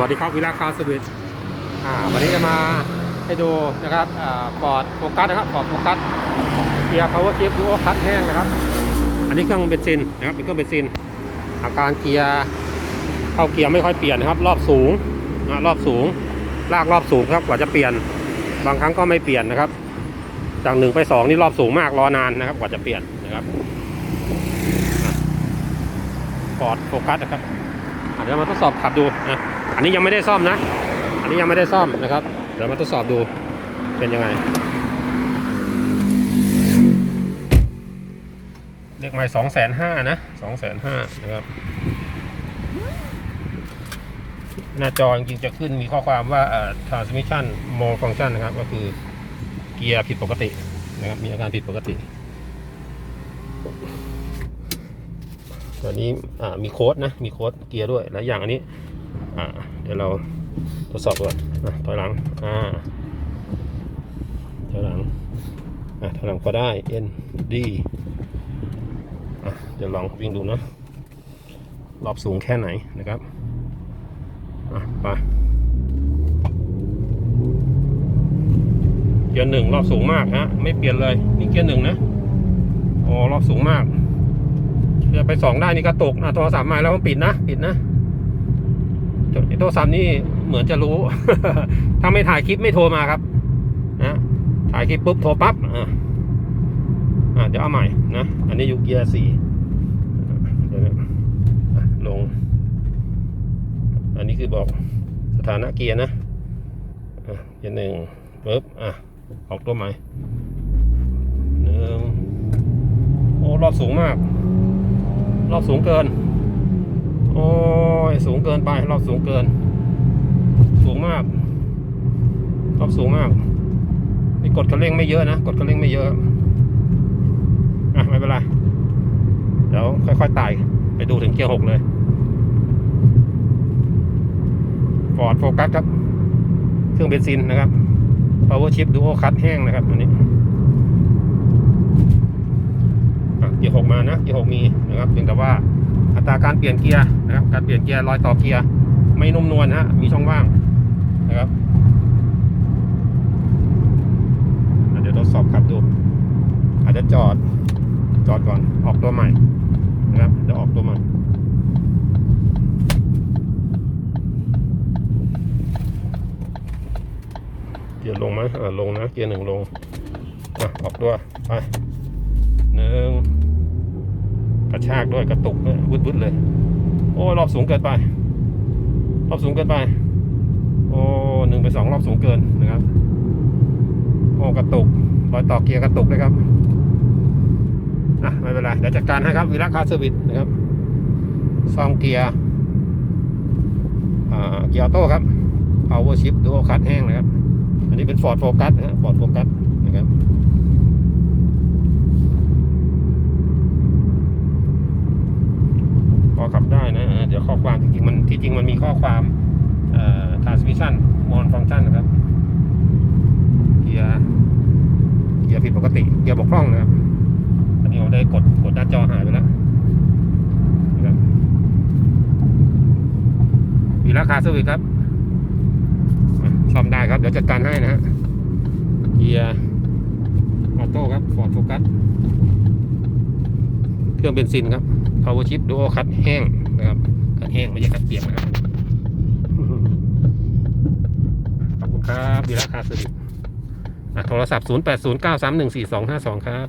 วัสดีครับวิลาคาสวิตอ่าวันนี้จะมาให้ดูนะครับอ่าปอดโฟกัสนะครับปอดโฟกัสเกียร์ power shift duo คัดแห้งนะครับ อันนี้เครื่องเบนซินนะครับเป็นเครื่องเบนซิน อาการเกียร์เข้าเกียร์ไม่ค่อยเปลี่ยนนะครับ รอบสูงนะรอบสูง ลากรอบสูงครับกว่าจะเปลี่ยน บางครั้งก็ไม่เปลี่ยนนะครับ จากหนึ่งไปสองนี่รอบสูงมากรอนานนะครับ กว่าจะเปลี่ยนนะครับปอดโฟกัสนะครับเดี๋ยวมาทดสอบขับดูนะ อันนี้ยังไม่ได้ซ่อมนะ อันนี้ยังไม่ได้ซ่อมนะครับ เดี๋ยวมาทดสอบดูเป็นยังไง เลขไม้สองแสนห้านะสองแสนห้านะครับ หน้าจอจริงๆจะขึ้นมีข้อความว่าเอ่อ transmission malfunction นะครับ ก็คือเกียร์ผิดปกตินะครับ มีอาการผิดปกติตัวนี้มีโค้ดนะ มีโค้ดเกียร์ด้วยและอย่างอันนี้ อ่าเดี๋ยวเราทดสอบก่อนอะถอยหลังอ่าถอยหลังอะถอยหลังพอได้ N D อะเดี๋ยวลองวิ่งดูนะรอบสูงแค่ไหนนะครับอะไปเกียร์หนึ่งรอบสูงมากฮะไม่เปลี่ยนเลยนี่เกียร์หนึ่งนะโอ้รอบสูงมากจะไปสองได้นี่กระตกนะโทรศัพท์มาแล้วมันปิดนะปิดนะ ไอ้โทรศัพท์นี่เหมือนจะรู้ ถ้าไม่ถ่ายคลิปไม่โทรมาครับนะถ่ายคลิปปุ๊บโทรปั๊บอ่าอ่าเดี๋ยวเอาใหม่นะ อันนี้อยู่เกียร์สี่เดี๋ยวนะลง อันนี้คือบอกสถานะเกียร์นะอะเกียร์หนึ่งปุ๊บอะออกตัวใหม่หนึ่งโอ้รอบสูงมาก รอบสูงเกิน โอ้ยสูงเกินไปรอบสูงเกิน สูงมาก รอบสูงมากนี่กดคันเร่งไม่เยอะนะกดคันเร่งไม่เยอะอะไม่เป็นไรเดี๋ยวค่อยๆไต่ไปดูถึงเกียร์หกเลยฟอร์ดโฟกัสครับ เครื่องเบนซินนะครับ power shift duo คัดแห้งนะครับอันนี้เกียร์หกมานะเกียร์หกมีนะครับเพียงแต่ว่าอัตราการเปลี่ยนเกียร์ นะครับการเปลี่ยนเกียร์รอยต่อเกียร์ไม่นุ่มนวลฮะมีช่องว่างนะครับเดี๋ยวทดสอบขับดู อาจจะจอดจอดก่อนออกตัวใหม่นะครับเดี๋ยวออกตัวใหม่เกียร์ลงไหมอ่าลงนะเกียร์หนึ่งลงอะออกตัวไปหนึ่งกระชากด้วยกระตุกด้วยวุดวุดเลย โอ้รอบสูงเกินไป รอบสูงเกินไป โอ้หนึ่งไปสองรอบสูงเกินนะครับ โอ้กระตุกรอยต่อเกียร์กระตุกเลยครับอะไม่เป็นไรเดี๋ยวจัดการให้ครับวีระคาเซอร์วิสนะครับซ่อมเกียร์อ่าเกียร์ออโต้ครับ power shift dual cut แห้งนะครับ อันนี้เป็น Ford Focus นะฮะ Ford Focus นะครับ พอขับได้นะเออเดี๋ยวข้อความจริงๆมัน ที่จริงมันมีข้อความเอ่อ transmission mon function นะครับ เกียร์เกียร์ผิดปกติ เกียร์บกพร่องนะครับ อันนี้ผมได้กดกดหน้าจอหายไปแล้วนะครับมีราคาสวิตครับซ่อมได้ครับ เดี๋ยวจัดการให้นะฮะ เกียร์ออโต้ครับ Ford Focus เครื่องเบนซินครับ power chip duo คัดแห้งนะครับ แห้งไม่ใช่กัดเปียกนะครับ ขอบคุณครับวีระคาสวิตอ่โทรศัพท์ 0809314252 ครับ